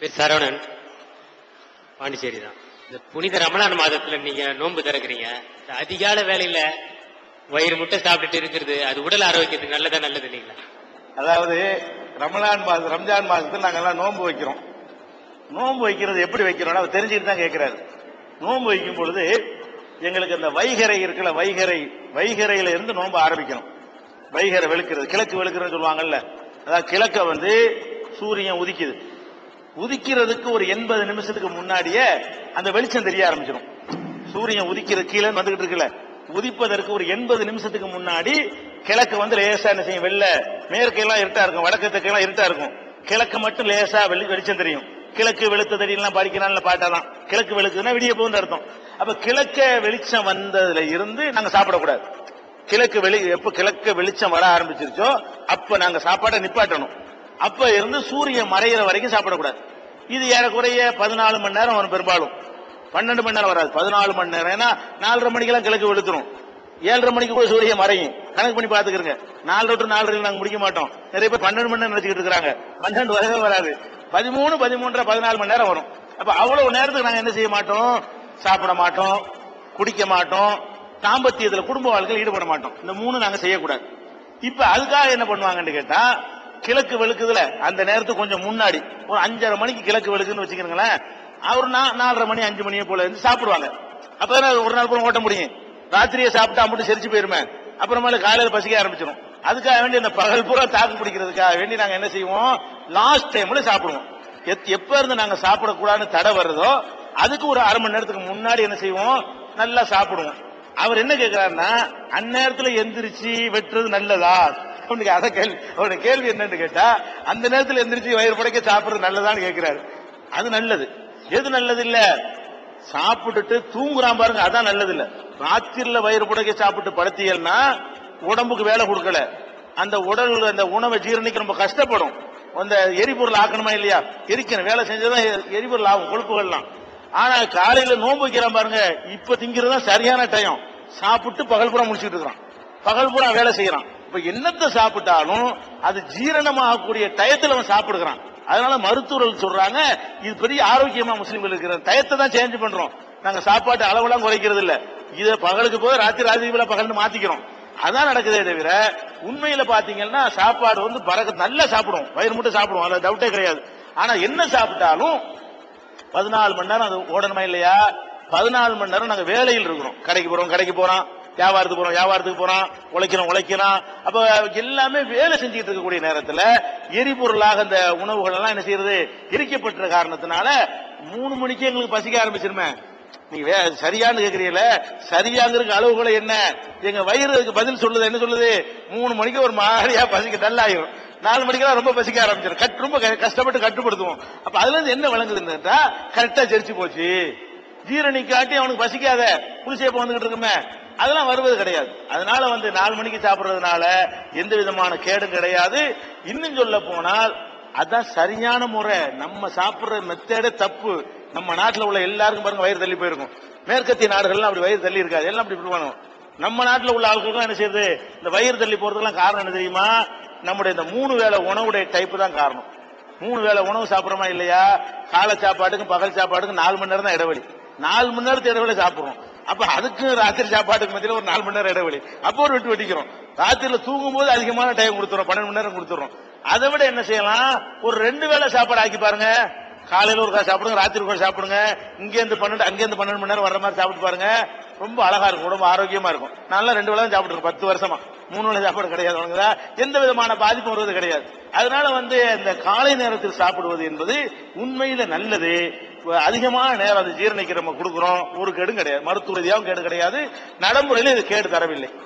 பேர் சரவணன். பாண்டிச்சேரி தான். இந்த புனித ரமலான் மாதத்துல நீங்க நோன்பு திறக்கிறீங்க. இந்த அதிகால வேலையில வயிறு முட்டை சாப்பிட்டுட்டு இருக்கிறது அது உடல் ஆரோக்கியத்துக்கு நல்லதா நல்லது இல்லைங்களா? அதாவது ரமலான் மாதம் ரம்ஜான் மாதத்தில் நாங்கள்லாம் நோன்பு வைக்கிறோம். நோன்பு வைக்கிறது எப்படி வைக்கிறோம்னா அவர் தெரிஞ்சுட்டு தான் கேட்கிறாரு நோன்பு வைக்கும் பொழுது எங்களுக்கு அந்த வைகரை இருக்கிற வைகரை வைகரையில இருந்து நோன்பு ஆரம்பிக்கணும். வைகரை வெளுக்கிறது கிழக்கு வெளுக்கிறதுன்னு சொல்லுவாங்கல்ல. அதாவது கிழக்க வந்து சூரியன் உதிக்குது. உதிக்கிறதுக்கு ஒரு எண்பது நிமிஷத்துக்கு முன்னாடியே அந்த வெளிச்சம் தெரிய ஆரம்பிச்சிடும் சூரியன் உதிக்கிற கீழே வந்துகிட்டு இருக்குல்ல. உதிப்பதற்கு ஒரு எண்பது நிமிஷத்துக்கு முன்னாடி கிழக்கு வந்து லேசா என்ன செய்யும்? வெள்ள. மேற்கெல்லாம் இருட்டா இருக்கும். வடக்கத்துக்கெல்லாம் இருட்டா இருக்கும். கிழக்கு மட்டும் லேசா வெளி வெளிச்சம் தெரியும். கிழக்கு வெளுத்ததடி எல்லாம் படிக்கிறான்ல பாட்டெல்லாம் கிழக்கு வெளுக்குதுன்னா விடிய போகுது அர்த்தம். அப்ப கிழக்க வெளிச்சம் வந்ததுல இருந்து நாங்க சாப்பிடக்கூடாது. கிழக்கு வெளி எப்ப கிழக்கு வெளிச்சம் வர ஆரம்பிச்சிருச்சோ அப்ப நாங்க சாப்பாடை நிப்பாட்டணும். அப்ப இருந்து சூரியன் மறையிற வரைக்கும் சாப்பிடக்கூடாது. இது ஏறக்குறைய பதினாலு மணி நேரம் வரும் பெரும்பாலும். பன்னெண்டு மணி நேரம் வராது. பதினாலு மணி நேரம். ஏன்னா நாலரை மணிக்கெல்லாம் கிழக்கு வெளுத்துரும் ஏழரை மணிக்கு கூட சூரியன் மறையும். கணக்கு பண்ணி பாத்துக்கிறங்க நாலு டு நாலரை நாங்க முடிக்க மாட்டோம். நிறைய பேர் பன்னெண்டு மணி நேரம் நினைச்சுக்கிட்டு இருக்காங்க பன்னெண்டு வரவே வராது. பதிமூணு பதிமூன்றரை பதினாலு மணி நேரம் வரும். அப்ப அவ்வளவு நேரத்துக்கு நாங்க என்ன செய்ய மாட்டோம்? சாப்பிட மாட்டோம். குடிக்க மாட்டோம். தாம்பத்தியத்துல குடும்ப வாழ்க்கையில் ஈடுபட மாட்டோம். இந்த மூணு நாங்க செய்யக்கூடாது. இப்ப அதுக்காக என்ன பண்ணுவாங்கன்னு கேட்டா கிழக்கு வெளுக்குதுல அந்த நேரத்துக்கு கொஞ்சம் முன்னாடி ஒரு அஞ்சரை மணிக்கு கிழக்கு வெளுக்குன்னு வச்சுக்கிறீங்களேன் அவர் நான் நாலரை மணி அஞ்சு மணியை போல இருந்து சாப்பிடுவாங்க. அப்பதான் ஒரு நாள் கூட ஓட்ட முடியும். ராத்திரியே சாப்பிட்டா மட்டும் செரிச்சு போயிருமே. அப்புறமேல காலையில பசிக்க ஆரம்பிச்சிடும் அதுக்காக வேண்டி இந்த பகல் பூரா தாக்கு பிடிக்கிறதுக்காக வேண்டி நாங்க என்ன செய்வோம்? லாஸ்ட் டைம்ல சாப்பிடுவோம். எத்- எப்ப இருந்து நாங்க சாப்பிடக்கூடாதுன்னு தடை வருதோ அதுக்கு ஒரு அரை மணி நேரத்துக்கு முன்னாடி என்ன செய்வோம்? நல்லா சாப்பிடுவோம். அவர் என்ன கேட்கிறாருன்னா அந்நேரத்துல எந்திரிச்சு வெட்டுறது நல்லதா? அவனுக்கு அதை கேள்வி அவருடைய கேள்வி என்னன்னு கேட்டா அந்த நேரத்தில் எந்திரிச்சு வயிறு படைக்க சாப்பிடுறது நல்லதான்னு கேட்கிறாரு அது நல்லது. எது நல்லது இல்ல சாப்பிட்டுட்டு தூங்குறான் பாருங்க அதான் நல்லது இல்ல ராத்திரில வயிறு புடைக்க சாப்பிட்டு படுத்தியல்னா உடம்புக்கு வேலை கொடுக்கல. அந்த உடல் அந்த உணவை ஜீரணிக்க ரொம்ப கஷ்டப்படும். அந்த எரிபொருள் ஆக்கணுமா இல்லையா? எரிக்கணும். வேலை செஞ்சதான் எரிபொருள் ஆகும் கொழுப்புகள்லாம். ஆனா காலையில நோன்பு வைக்கிறான் பாருங்க இப்ப திங்கிறது தான் சரியான டைம் சாப்பிட்டு பகல் பூரா முடிச்சுட்டு இருக்கிறான். பகல் பூரா வேலை செய்யறான். இப்ப என்னத்தை சாப்பிட்டாலும் அது ஜீரணமாகக்கூடிய டயத்தில் அவன் சாப்பிடுகிறான். அதனால மருத்துவர்கள் சொல்றாங்க இது பெரிய ஆரோக்கியமா முஸ்லீம்கள் இருக்கிற டயத்தை தான் சேஞ்ச் பண்றோம். நாங்க சாப்பாட்டு அளவெல்லாம் குறைக்கிறது இல்ல. இதை பகலுக்கு போய் ராத்திரி ராத்திரி பகல்னு மாத்திக்கிறோம். அதான் நடக்குதே தவிர உண்மையில பாத்தீங்கன்னா சாப்பாடு வந்து பறக்க நல்லா சாப்பிடுவோம். வயிறு மட்டும் சாப்பிடுவோம். அதுல டவுட்டே கிடையாது. ஆனா என்ன சாப்பிட்டாலும் பதினாலு மணி நேரம் அது ஓடணுமா இல்லையா? பதினாலு மணி நேரம் நாங்க வேலையில் இருக்கிறோம். கடைக்கு போறோம் கடைக்கு போறோம் வியாபாரத்துக்கு போறோம் வியாபாரத்துக்கு போறான் உழைக்கிறோம் உழைக்கிறான் அப்ப எல்லாமே வேலை செஞ்சுட்டு இருக்கக்கூடிய நேரத்துல எரிபொருளாக இந்த உணவுகள் எல்லாம் என்ன செய்யறது? எரிக்கப்பட்ட காரணத்தினால மூணு மணிக்கு எங்களுக்கு பசிக்க ஆரம்பிச்சிருமே. நீங்க வே- சரியான்னு கேக்குறீங்கள? சரியாங்கிறதுக்கு அளவுகளை என்ன? எங்க வயிறு பதில் சொல்லுது என்ன சொல்லுது? மூணு மணிக்கு ஒரு மாதிரியா பசிக்க டல்லாயிரும் நாலு மணிக்கெல்லாம் ரொம்ப பசிக்க ஆரம்பிச்சிடும் கட் ரொம்ப க- கஷ்டப்பட்டு கட்டுப்படுத்துவோம். அப்ப அதுல இருந்து என்ன விளங்குதுன்னு கேட்டா கரெக்டா ஜெரிச்சு போச்சு. ஜீரணிக்காட்டி அவனுக்கு பசிக்காத. புளிசேப்பம் வந்துகிட்டு இருக்குமே. அதெல்லாம் வருவது கிடையாது. அதனால வந்து நாலு மணிக்கு சாப்பிட்றதுனால எந்த விதமான கேடும் கிடையாது. இன்னும் சொல்ல போனால் அதான் சரியான முறை. நம்ம சாப்பிட்ற மெத்தேடே தப்பு. நம்ம நாட்டில் உள்ள எல்லாருக்கும் பாருங்க வயிறு தள்ளி போயிருக்கும். மேற்கத்திய நாடுகள்லாம் அப்படி வயிறு தள்ளி இருக்காது. எல்லாம் அப்படி பண்ணுவோம் நம்ம நாட்டில் உள்ள ஆட்களுக்கெல்லாம் என்ன செய்யுது? இந்த வயிறு தள்ளி போறதுக்கெல்லாம் காரணம் என்ன தெரியுமா? நம்முடைய இந்த மூணு வேளை உணவுடைய டைப்பு தான் காரணம். மூணு வேளை உணவு சாப்பிட்றோமா இல்லையா? காலை சாப்பாட்டுக்கும் பகல் சாப்பாட்டுக்கும் நாலு மணி நேரம் தான் இடைவெளி. நாலு மணி நேரத்து இடைவெளி சாப்பிட்றோம். அப்ப அதுக்கு ராத்திரி சாப்பாட்டுக்கு மத்தியில ஒரு நாலு மணி நேரம் இடைவெளி. அப்போ ஒரு விட்டு வெட்டிக்கிறோம். ராத்திரில தூங்கும் போது அதிகமான டைம் கொடுத்துறோம். பன்னெண்டு மணி நேரம் கொடுத்துறோம். அதை விட என்ன செய்யலாம்? ஒரு ரெண்டு வேளை சாப்பாடு ஆக்கி பாருங்க. காலையில ஒரு சாப்பிடுங்க ராத்திரி ஒரு சாப்பிடுங்க. இங்கேருந்து பன்னெண்டு அங்கேருந்து பன்னெண்டு மணி நேரம் வர மாதிரி சாப்பிட்டு பாருங்க. ரொம்ப அழகா இருக்கும் ரொம்ப ஆரோக்கியமா இருக்கும். நல்லா ரெண்டு வேளை சாப்பிட்டுருக்கோம் பத்து வருஷமா. மூணு வேளை சாப்பாடு கிடையாது உனக்கு எந்த விதமான பாதிப்பும் வருவது கிடையாது. அதனால வந்து இந்த காலை நேரத்தில் சாப்பிடுவது என்பது உண்மையில நல்லது. அதிகமான நேரம் அது ஜீரணிக்க நம்ம கொடுக்குறோம். ஒரு கேடும் கிடையாது. மருத்துவ ரீதியாகவும் கேடு கிடையாது. நடைமுறையில இது கேடு தரவில்லை.